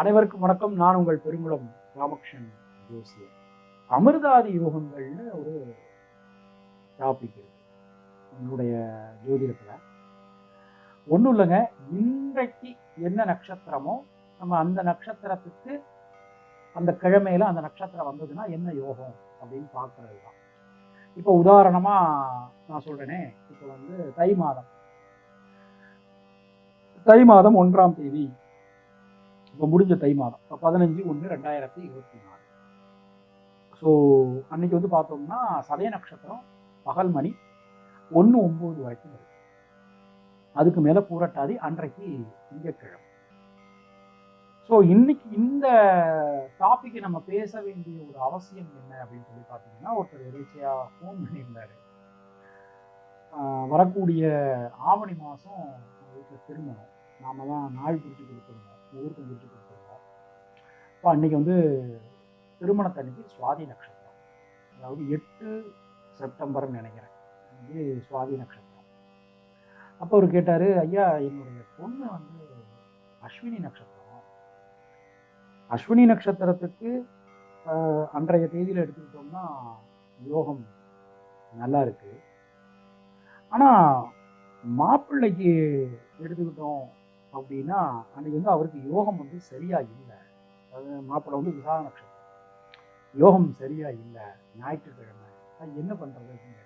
அனைவருக்கும் வணக்கம். நான் உங்கள் பெருங்குளம் ராமகிருஷ்ணன் ஜோசியர். அமிர்தாதி யோகங்கள்னு ஒரு டாபிக் இருக்கு. உங்களுடைய ஜோதிடத்தில். ஒன்றும் இல்லைங்க. இன்றைக்கு என்ன நட்சத்திரமோ நம்ம அந்த நட்சத்திரத்துக்கு அந்த கிழமையில அந்த நட்சத்திரம் வந்ததுன்னா என்ன யோகம் அப்படின்னு பார்க்கறது தான் இப்போ உதாரணமாக நான் சொல்கிறேனே இப்போ வந்து தை மாதம். தை மாதம் ஒன்றாம் தேதி இப்போ முடிஞ்ச தை மாதம். இப்போ பதினஞ்சு ஒன்று ரெண்டாயிரத்தி இருபத்தி நாலு. ஸோ அன்னைக்கு வந்து பார்த்தோம்னா சதய நட்சத்திரம் பகல் மணி ஒன்று ஒம்பது வரைக்கும் இருக்கு அதுக்கு மேலே பூரட்டாதி அன்றைக்கு திங்கட்கிழமை. ஸோ இன்னைக்கு இந்த டாப்பிக்கை நம்ம பேச வேண்டிய ஒரு அவசியம் என்ன அப்படின்னு சொல்லி பார்த்தீங்கன்னா ஒருத்தர் எதேச்சியாக ஃபோன் பண்ணியிருந்தாரு. ஆஹ் வரக்கூடிய ஆவணி மாதம் வீட்டில் திருமணம். நாம தான் நாள் குறித்து கொடுத்துருந்தோம் முகூர்த்தம் குறித்து கொடுத்துருக்கோம் இப்போ அன்னைக்கு வந்து திருமணத்தன்னைக்கு சுவாதி நட்சத்திரம். அதாவது எட்டு செப்டம்பர்னு நினைக்கிறேன். அன்னைக்கு சுவாதி நட்சத்திரம். அப்போ அவர் கேட்டார் ஐயா என்னுடைய பொண்ணு வந்து அஸ்வினி நட்சத்திரம். அஸ்வினி நட்சத்திரத்துக்கு அன்றைய தேதியில் எடுத்துக்கிட்டோம்னா யோகம் நல்லா இருக்கு. ஆனால் மாப்பிள்ளைக்கு எடுத்துக்கிட்டோம் அப்படின்னா அன்னைக்கு வந்து அவருக்கு யோகம் வந்து சரியா இல்லை. அதாவது மாப்பிள்ளை வந்து விசாக நட்சத்திரம். யோகம் சரியா இல்லை. ஞாயிற்றுக்கிழமை. அது என்ன பண்றது அப்படின்னு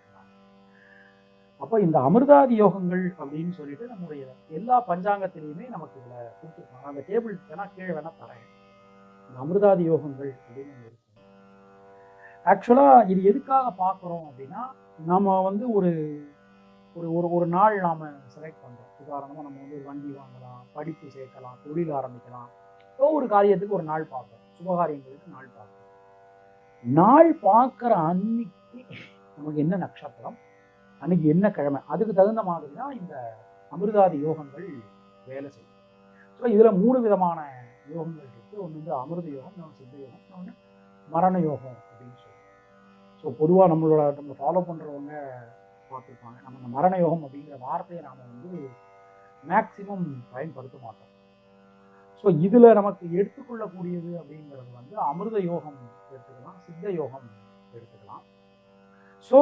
அப்போ இந்த அமிர்தாதி யோகங்கள் அப்படின்னு சொல்லிட்டு நம்முடைய எல்லா பஞ்சாங்கத்திலையுமே நமக்கு இதில் கொடுத்துருப்பாங்க அந்த டேபிள் வேணால் கீழே வேணா தரேன். இந்த அமிர்தாதி யோகங்கள் அப்படின்னு இருக்கும் ஆக்சுவலாக இது எதுக்காக பார்க்குறோம் அப்படின்னா நம்ம வந்து ஒரு ஒரு ஒரு ஒரு நாள் நாம் செலக்ட் பண்ணுறோம் உதாரணமாக நம்ம வந்து ஒரு வண்டி வாங்கலாம் படிப்பு சேர்க்கலாம் தொழில் ஆரம்பிக்கலாம். ஏதோ ஒரு காரியத்துக்கு ஒரு நாள் பார்ப்போம். சுபகாரியங்களுக்கு நாள் பார்ப்போம். நாள் பார்க்குற அன்னைக்கு நமக்கு என்ன நட்சத்திரம்? அன்னைக்கு என்ன கிழமை? அதுக்கு தகுந்த மாதிரி தான் இந்த அமிர்தாதி யோகங்கள் வேலை செய்யும். ஸோ இதில் மூணு விதமான யோகங்கள் இருக்குது ஒன்று வந்து அமிர்த யோகம் இன்னொன்று சித்த யோகம் இன்னொன்று மரண யோகம் அப்படின்னு சொல்லுவோம். ஸோ பொதுவாக நம்மளோட நம்ம ஃபாலோ பண்ணுறவங்க பார்த்துருப்பாங்க நம்ம இந்த மரண யோகம் அப்படிங்கிற வார்த்தையை நாம் வந்து மேக்சிமம் பயன்படுத்த மாட்டோம். ஸோ இதில் நமக்கு எடுத்துக்கொள்ளக்கூடியது அப்படிங்கிறது வந்து அமிர்த யோகம் எடுத்துக்கலாம் சித்த யோகம் எடுத்துக்கலாம். ஸோ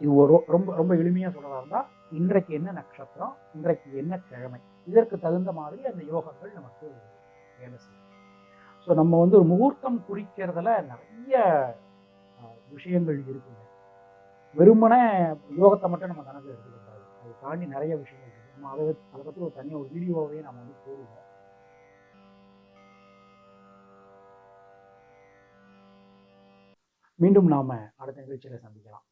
இது ஒரு ரொம்ப ரொம்ப எளிமையாக சொல்கிறதா இருந்தால் இன்றைக்கு என்ன நட்சத்திரம் இன்றைக்கு என்ன கிழமை இதற்கு தகுந்த மாதிரி அந்த யோகங்கள் நமக்கு வேலை செய்யும். ஸோ நம்ம வந்து ஒரு முகூர்த்தம் குறிக்கிறதுல நிறைய விஷயங்கள் இருக்குங்க வெறுமனே யோகத்தை மட்டும் நம்ம கணக்கு எடுத்துக்கூடாது அதை தாண்டி நிறைய விஷயங்கள் இருக்குது நம்ம அதை அதை பற்றி ஒரு தனியாக ஒரு வீடியோவே நம்ம வந்து போடுவோம். மீண்டும் நாம அடுத்த நிகழ்ச்சியில சந்திக்கலாம்.